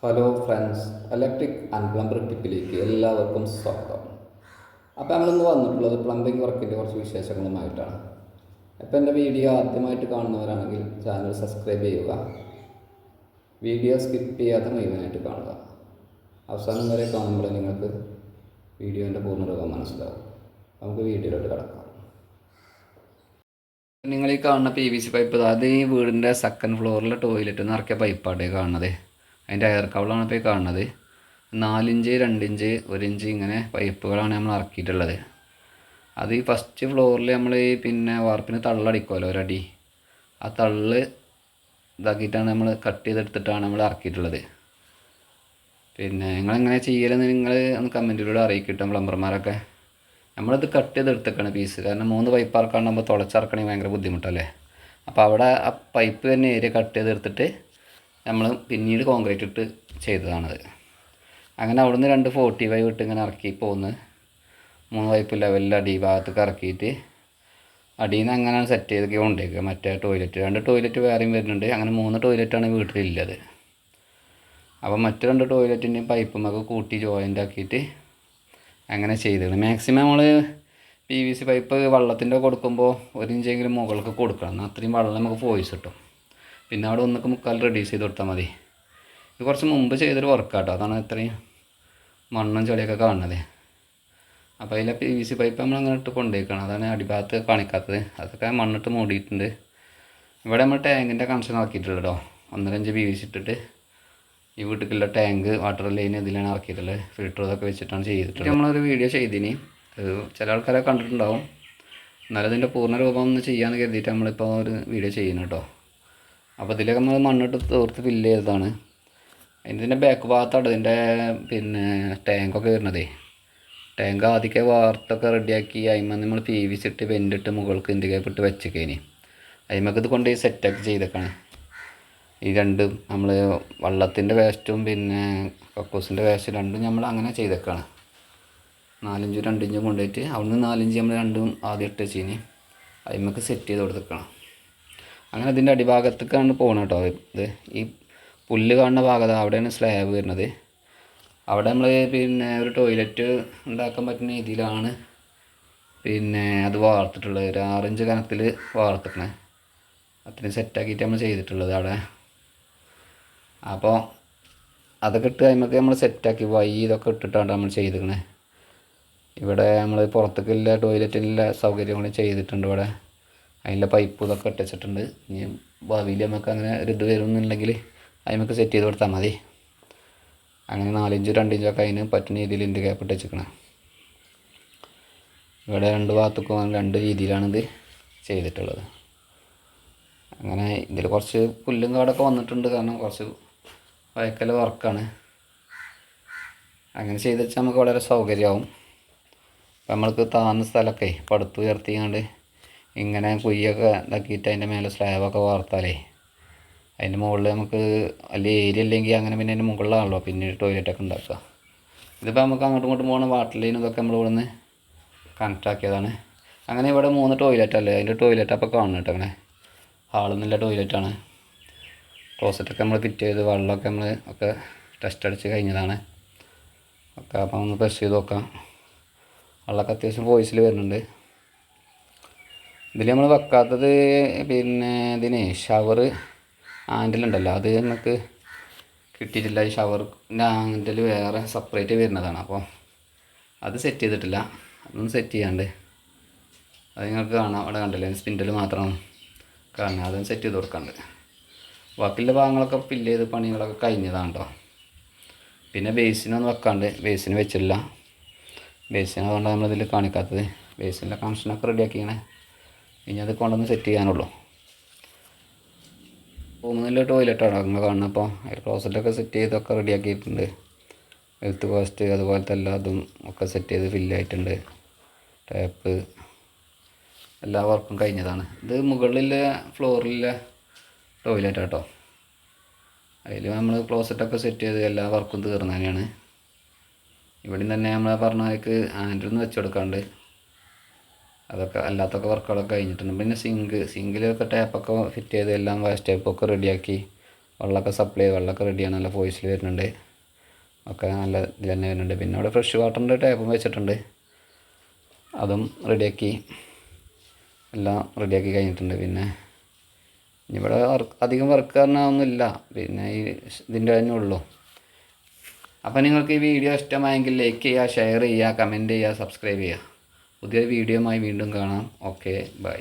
Hello friends electric and plumber ടിപ്പിലേക്ക് എല്ലാവർക്കും സ്വാഗതം. അപ്പോൾ നമ്മളിന്ന് വന്നിട്ടുള്ളത് പ്ലംബിംഗ് വർക്കിന്റെ കുറച്ച് വിശേഷങ്ങളുമായിട്ടാണ്. അപ്പോൾ എന്റെ വീഡിയോ ആദ്യമായിട്ട് കാണുന്നവരാണെങ്കിൽ ചാനൽ സബ്സ്ക്രൈബ് ചെയ്യുക. വീഡിയോ സ്കിപ്പ് ചെയ്യാതെ മുഴുവനായിട്ട് കാണുക. അവസാനം വരെ കാണുമ്പോൾ നിങ്ങൾക്ക് വീഡിയോന്റെ പൂർണരൂപം മനസ്സിലാവും. നമുക്ക് വീഡിയോയിലോട്ട് കിടക്കാം. നിങ്ങൾ ഈ കാണുന്ന പി വി സി പൈപ്പ് അത് ഈ വീടിന്റെ സെക്കൻഡ് ഫ്ലോറിലെ ടോയ്ലറ്റ് നിറക്കിയ പൈപ്പാണ് ഈ കാണുന്നത്. അതിന്റെ എയർ കബിളാണ് ഇപ്പോൾ കാണുന്നത്. നാലിഞ്ച് രണ്ടിഞ്ച് ഇഞ്ച് ഇങ്ങനെ പൈപ്പുകളാണ് നമ്മൾ ഇറക്കിയിട്ടുള്ളത്. അത് ഈ ഫസ്റ്റ് ഫ്ലോറിൽ നമ്മൾ പിന്നെ വാർപ്പിന് തള്ളടിക്കുമല്ലോ ഒരടി. ആ തള്ള് ഇതാക്കിയിട്ടാണ് നമ്മൾ കട്ട് ചെയ്തെടുത്തിട്ടാണ് നമ്മൾ ഇറക്കിയിട്ടുള്ളത്. പിന്നെ നിങ്ങൾ എങ്ങനെ ചെയ്യലെന്ന് നിങ്ങൾ ഒന്ന് കമന്റിലൂടെ അറിയിക്കട്ടെ പ്ലംബർമാരൊക്കെ. നമ്മളിത് കട്ട് ചെയ്തെടുത്തേക്കാണ് പീസ് കാരണം മൂന്ന് പൈപ്പ് ഇറക്കാണ്ടാകുമ്പോൾ തുളച്ചിറക്കണമെങ്കിൽ ഭയങ്കര ബുദ്ധിമുട്ടല്ലേ? അപ്പോൾ അവിടെ ആ പൈപ്പ് തന്നെ ഏരിയ കട്ട് ചെയ്തെടുത്തിട്ട് നമ്മൾ പിന്നീട് കോൺക്രീറ്റ് ഇട്ട് ചെയ്തതാണത്. അങ്ങനെ അവിടുന്ന് രണ്ട് ഫോർട്ടി ഫൈവ് ഇട്ട് ഇങ്ങനെ ഇറക്കി പോന്ന്. മൂന്ന് പൈപ്പ് ലെവലിൽ അടി ഭാഗത്തേക്ക് ഇറക്കിയിട്ട് അടിയിൽ നിന്ന് അങ്ങനെയാണ് സെറ്റ് ചെയ്തൊക്കെ കൊണ്ടേക്കുക. മറ്റേ ടോയ്ലറ്റ് രണ്ട് ടോയ്ലറ്റ് വേറെയും വരുന്നുണ്ട്. അങ്ങനെ മൂന്ന് ടോയ്ലറ്റാണ് വീട്ടിലുള്ളത് അപ്പോൾ മറ്റു രണ്ട് ടോയ്ലറ്റിന്റെയും പൈപ്പുമൊക്കെ കൂട്ടി ജോയിന്റ് ആക്കിയിട്ട് അങ്ങനെ ചെയ്തത് മാക്സിമം നമ്മൾ പി വി സി പൈപ്പ് വെള്ളത്തിന്റെ കൊടുക്കുമ്പോൾ ഒരു ഇഞ്ചെങ്കിലും മുകൾക്ക് കൊടുക്കണം. അത്രയും വെള്ളം നമുക്ക് പോയിസ് കിട്ടും. പിന്നെ അവിടെ ഒന്നൊക്കെ മുക്കാൽ റെഡ്യൂസ് ചെയ്ത് കൊടുത്താൽ മതി. ഇത് കുറച്ച് മുമ്പ് ചെയ്തൊരു വർക്കാട്ടോ അതാണ് ഇത്രയും മണ്ണും ചെളിയൊക്കെ കാണുന്നത്. അപ്പോൾ അതിലെ പി വി സി പൈപ്പ് നമ്മൾ അങ്ങനെ ഇട്ട് കൊണ്ടുപോയിക്കണം അതാണ് അടിഭാഗത്ത് കാണിക്കാത്തത്. അതൊക്കെ മണ്ണിട്ട് മൂടിയിട്ടുണ്ട്. ഇവിടെ നമ്മൾ ടാങ്കിന്റെ കണക്ഷൻ ആക്കിയിട്ടുള്ളൂ ഒന്നരഞ്ച് പി വി സി ഇട്ടിട്ട് ഈ വീട്ടിലുള്ള ടാങ്ക് വാട്ടർ ലൈൻ ഇതിലാണ് ഇറക്കിയിട്ടുള്ളത്. ഫിൽറ്റർ ഇതൊക്കെ വെച്ചിട്ടാണ് ചെയ്തിട്ടുള്ളത്. നമ്മളൊരു വീഡിയോ ചെയ്തിനി. ചില ആൾക്കാരെ കണ്ടിട്ടുണ്ടാവും. എന്നാലും ഇതിന്റെ പൂർണ രൂപം ഒന്ന് ചെയ്യാമെന്ന് കരുതിയിട്ട് നമ്മളിപ്പോൾ ഒരു വീഡിയോ ചെയ്യുന്നു കേട്ടോ അപ്പോൾ ഇതിലൊക്കെ നമ്മൾ മണ്ണിട്ട് തോർത്ത് ഫില്ല് ചെയ്തതാണ്. ഇതിന്റെ ബാക്ക് ഭാഗത്താണ് ഇതിന്റെ പിന്നെ ടാങ്കൊക്കെ വരുന്നതേ. ടാങ്ക് ആദ്യമൊക്കെ വാർത്തൊക്കെ റെഡിയാക്കി അതിന്മേൽ നമ്മൾ പി വി സി ഇട്ട് വെന്റിട്ട് മുകൾക്ക് ഇന്ത്യയ്ക്ക് ഇട്ട് വെച്ചേക്കേനി. അതിമൊക്കെ ഇത് കൊണ്ട് സെറ്റാക്കി ചെയ്തേക്കാണ്. ഈ രണ്ടും നമ്മൾ വള്ളത്തിന്റെ വേസ്റ്റും പിന്നെ കക്കൂസിന്റെ വേസ്റ്റും രണ്ടും നമ്മൾ അങ്ങനെ ചെയ്തേക്കാണ്. നാലഞ്ചും രണ്ടിഞ്ചും കൊണ്ടുപോയിട്ട് അവിടുന്ന് നാലഞ്ച് നമ്മൾ രണ്ടും ആദ്യം ഇട്ട് വെച്ചിനി അതിമൊക്കെ സെറ്റ് ചെയ്ത് കൊടുത്തേക്കണം. അങ്ങനെ ഇതിന്റെ അടിഭാഗത്തേക്കാണ് പോകണം കേട്ടോ. ഇത് ഈ പുല്ല് കാണുന്ന ഭാഗത്ത് അവിടെയാണ് സ്ലാബ് വരുന്നത്. അവിടെ നമ്മൾ പിന്നെ ഒരു ടോയ്ലറ്റ് ഉണ്ടാക്കാൻ പറ്റുന്ന രീതിയിലാണ് പിന്നെ അത് വാർത്തിട്ടുള്ളത്. ഒരു ആറഞ്ച് കനത്തിൽ വാർത്തിക്കണേ. അത്രയും സെറ്റാക്കിയിട്ട് നമ്മൾ ചെയ്തിട്ടുള്ളത് അവിടെ. അപ്പോൾ അതൊക്കെ ഇട്ട് കഴിയുമ്പോൾ നമ്മൾ സെറ്റാക്കി വൈ ഇതൊക്കെ ഇട്ടിട്ടാണ് നമ്മൾ ചെയ്തിരിക്കണേ ഇവിടെ നമ്മൾ പുറത്തേക്കുള്ള ടോയ്ലറ്റിനുള്ള സൗകര്യങ്ങൾ ചെയ്തിട്ടുണ്ട് ഇവിടെ. അതിന്റെ പൈപ്പ് ഇതൊക്കെ ഇട്ടിച്ചിട്ടുണ്ട് ഇനി ഭാവിയിൽ നമുക്ക് അങ്ങനെ ഒരു ഇത് വരുന്നുണ്ടെങ്കിൽ അതിമൊക്കെ സെറ്റ് ചെയ്ത് കൊടുത്താൽ മതി. അങ്ങനെ നാലിഞ്ച് രണ്ടിഞ്ചൊക്കെ അതിന് പറ്റുന്ന രീതിയിൽ എന്റെ ഗ്യാപ്പ് ഇട്ട് വെച്ചിരിക്കണം. ഇവിടെ രണ്ട് ഭാഗത്തേക്കും രണ്ട് രീതിയിലാണിത് ചെയ്തിട്ടുള്ളത്. അങ്ങനെ ഇതിൽ കുറച്ച് പുല്ലും കാടൊക്കെ വന്നിട്ടുണ്ട്. കാരണം കുറച്ച് വയക്കൽ വർക്കാണ്. അങ്ങനെ ചെയ്ത് വെച്ചാൽ നമുക്ക് വളരെ സൗകര്യമാവും. നമ്മൾക്ക് താഴ്ന്ന സ്ഥലമൊക്കെ പടുത്ത് ഉയർത്തിയാണ്ട് ഇങ്ങനെ കുയ്യൊക്കെ ഇതാക്കിയിട്ട് അതിന്റെ മേലെ സ്ലാബൊക്കെ വാർത്താലേ. അതിന്റെ മുകളിൽ നമുക്ക് വലിയ ഏരിയ ഇല്ലെങ്കിൽ അങ്ങനെ പിന്നെ അതിന്റെ മുകളിലാണല്ലോ പിന്നെ ടോയ്ലറ്റൊക്കെ ഉണ്ടാക്കുക. ഇതിപ്പോൾ നമുക്ക് അങ്ങോട്ടും ഇങ്ങോട്ടും പോകുന്ന വാട്ടർ ലൈനും ഇതൊക്കെ നമ്മൾ ഇവിടെ നിന്ന് കണക്റ്റ് ആക്കിയതാണ്. അങ്ങനെ ഇവിടെ മൂന്ന് ടോയ്ലറ്റ് അല്ലേ? അതിന്റെ ടോയ്ലറ്റ് അപ്പോൾ കാണണം കേട്ടോ അങ്ങനെ ഹാളിൽ നിന്നുള്ള ടോയ്ലറ്റാണ് ക്ലോസറ്റൊക്കെ നമ്മൾ ഫിറ്റ് ചെയ്ത് വെള്ളമൊക്കെ നമ്മൾ ഒക്കെ ടെസ്റ്റ് അടിച്ച് കഴിഞ്ഞതാണ്. ഒക്കെ അപ്പം ഒന്ന് പ്രസ് ചെയ്ത് നോക്കാം. വെള്ളമൊക്കെ അത്യാവശ്യം വോയിസിൽ വരുന്നുണ്ട്. ഇതിൽ നമ്മൾ വെക്കാത്തത് പിന്നെ ഇതിന് ഷവർ ആൻഡിലുണ്ടല്ലോ അത് നമുക്ക് കിട്ടിയിട്ടില്ല. ഈ ഷവർ ഹാൻഡിൽ വേറെ സെപ്പറേറ്റ് വരുന്നതാണ്. അപ്പോൾ അത് സെറ്റ് ചെയ്തിട്ടില്ല. അതൊന്നും സെറ്റ് ചെയ്യാണ്ട് അത് നിങ്ങൾക്ക് കാണാം. അവിടെ കണ്ടില്ലേ? സ്പിൻഡിൽ മാത്രം കാണുക അതൊന്നും സെറ്റ് ചെയ്ത് കൊടുക്കാണ്ട്. ബാക്കിയുള്ള ഭാഗങ്ങളൊക്കെ ഫില്ല് ചെയ്ത് പണികളൊക്കെ കഴിഞ്ഞതാണ് കേട്ടോ പിന്നെ ബേസിനൊന്നും വെക്കാണ്ട്. ബേസിന് വെച്ചില്ല ബേസിന് കൊണ്ടാണ് നമ്മളിതിൽ കാണിക്കാത്തത്. ബേസിന്റെ കണക്ഷനൊക്കെ റെഡിയാക്കിയാണ് ഇനി അത് കൊണ്ടുവന്ന് സെറ്റ് ചെയ്യാനുള്ളൂ. റൂമിൽ ടോയ്ലറ്റാണ് നിങ്ങൾ കാണുന്നത് അപ്പോൾ ക്ലോസറ്റൊക്കെ സെറ്റ് ചെയ്തൊക്കെ റെഡിയാക്കിയിട്ടുണ്ട് എഴുത്ത് പോസ്റ്റ് അതുപോലത്തെ എല്ലാതും ഒക്കെ സെറ്റ് ചെയ്ത് ഫില്ലായിട്ടുണ്ട് ടാപ്പ് എല്ലാ വർക്കും കഴിഞ്ഞതാണ്. ഇത് മുകളിലെ ഫ്ലോറിലെ ടോയ്ലറ്റ് കേട്ടോ അതിൽ നമ്മൾ ക്ലോസറ്റൊക്കെ സെറ്റ് ചെയ്ത് എല്ലാ വർക്കും തീർന്നു തന്നെയാണ് ഇവിടെ തന്നെ നമ്മൾ പറഞ്ഞവർക്ക് ഹാൻഡിലൊന്ന് വെച്ച് കൊടുക്കാണ്ട്. അതൊക്കെ അല്ലാത്തൊക്കെ വർക്കുകളൊക്കെ കഴിഞ്ഞിട്ടുണ്ട്. പിന്നെ സിങ്ക് സിങ്കിലൊക്കെ ടാപ്പൊക്കെ ഫിറ്റ് ചെയ്ത് എല്ലാം വേസ്റ്റ് ടൈപ്പൊക്കെ റെഡിയാക്കി വെള്ളമൊക്കെ സപ്ലൈ വെള്ളമൊക്കെ റെഡിയാണ് നല്ല വോയിസിൽ വരുന്നുണ്ട്. ഒക്കെ നല്ല ഇതിൽ തന്നെ വരുന്നുണ്ട്. പിന്നെ അവിടെ ഫ്രഷ് വാട്ടറിന്റെ ടാപ്പും വെച്ചിട്ടുണ്ട്. അതും റെഡിയാക്കി എല്ലാം റെഡിയാക്കി കഴിഞ്ഞിട്ടുണ്ട്. പിന്നെ ഇവിടെ വർക്ക് അധികം വർക്ക് കാരണമൊന്നുമില്ല. പിന്നെ ഈ ഇതിന്റെ തന്നെ ഉള്ളൂ. അപ്പോൾ നിങ്ങൾക്ക് ഈ വീഡിയോ ഇഷ്ടമായെങ്കിൽ ലൈക്ക് ചെയ്യുക ഷെയർ ചെയ്യുക കമന്റ് ചെയ്യുക സബ്സ്ക്രൈബ് ചെയ്യുക. പുതിയൊരു വീഡിയോയുമായി വീണ്ടും കാണാം. Okay bye